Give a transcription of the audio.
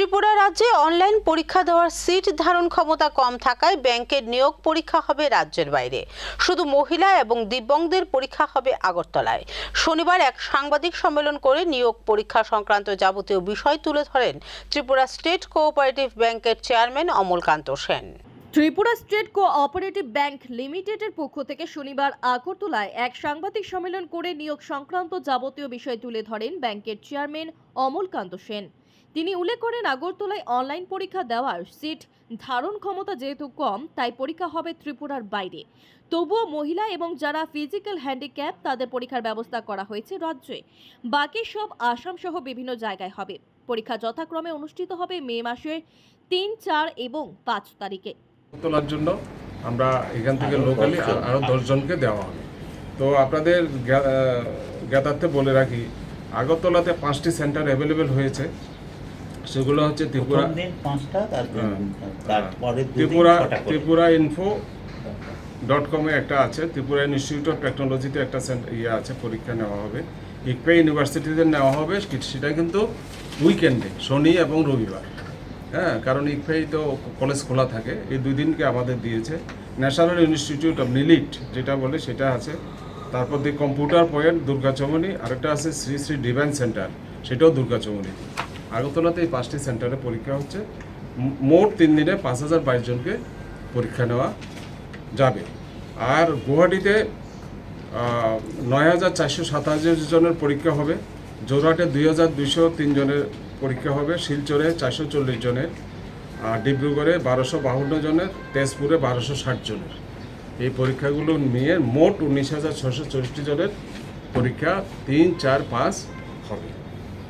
ত্রিপুরা রাজ্যে অনলাইন পরীক্ষা দেওয়ার সিট ধারণ ক্ষমতা কম থাকায় ব্যাংকের নিয়োগ পরীক্ষা হবে রাজ্যের বাইরে। শুধু মহিলা এবং দিব্যাঙ্গদের পরীক্ষা হবে আগরতলায়। শনিবার এক সাংবাদিক সম্মেলন করে নিয়োগ পরীক্ষা সংক্রান্ত যাবতীয় বিষয় তুলে ধরেন ত্রিপুরা স্টেট কোঅপারেটিভ ব্যাংকের chairman Amalkanta Sen. Tripura state cooperative bank লিমিটেডের পক্ষ থেকে শনিবার আগরতলায় এক সাংবাদিক সম্মেলন করে নিয়োগ সংক্রান্ত যাবতীয় বিষয় তুলে ধরেন ব্যাংকের চেয়ারম্যান অমলকান্ত সেন। তিনি উল্লেখ করেন, আগরতলায় অনলাইন পরীক্ষা দেওয়ার সিট ধারণ ক্ষমতা যেহেতু কম, তাই পরীক্ষা হবে ত্রিপুরার বাইরে। তবুও মহিলা এবং যারা ফিজিক্যাল হ্যান্ডিক্যাপ, তাদের পরীক্ষার ব্যবস্থা করা হয়েছে রাজ্যে। বাকি সব আসাম সহ বিভিন্ন জায়গায় হবে। পরীক্ষা যথাক্রমে অনুষ্ঠিত হবে মে মাসের তিন, চার এবং পাঁচ তারিখে। তোলার জন্য আমরা এখান থেকে লোকালি আরও দশজনকে দেওয়া হবে। তো আপনাদের জ্ঞাতার্থে বলে রাখি, আগরতলাতে পাঁচটি সেন্টার অ্যাভেলেবেল হয়েছে। সেগুলো হচ্ছে ত্রিপুরা পাঁচটা তারপর হ্যাঁ। তারপরে ত্রিপুরা ত্রিপুরা ইনফো ডট কমে একটা আছে। ত্রিপুরা ইনস্টিটিউট অফ টেকনোলজিতে একটা ইয়ে আছে পরীক্ষা নেওয়া হবে। ইকপে ইউনিভার্সিটিতে নেওয়া হবে। সেটা কিন্তু উইকেন্ডে শনি এবং রবিবার। হ্যাঁ কারণ ইকফেই তো কলেজ খোলা থাকে। এই দুই দিনকে আমাদের দিয়েছে। ন্যাশনাল ইনস্টিটিউট অফ নিলিট যেটা বলে সেটা আছে। তারপর দি কম্পিউটার পয়েন্ট দুর্গাচমনি আরেকটা আছে শ্রী শ্রী ডিভাইন সেন্টার সেটাও দুর্গাচমনি আগরতলাতে এই পাঁচটি সেন্টারে পরীক্ষা হচ্ছে। মোট তিন দিনে পাঁচ হাজার বাইশ জনকে পরীক্ষা নেওয়া যাবে। আর গুয়াহাটিতে নয় হাজার চারশো সাতাশি জনের পরীক্ষা হবে। জোরহাটে দুই হাজার দুইশো তিন জনের পরীক্ষা হবে। শিলচরে চারশো চল্লিশ জনের ডিব্রুগড়ে বারোশো বাহান্ন জনের, তেজপুরে বারোশো ষাট জনের। এই পরীক্ষাগুলো নিয়ে মোট উনিশ হাজার ছশো চল্লিশটি জনের পরীক্ষা তিন, চার, পাঁচ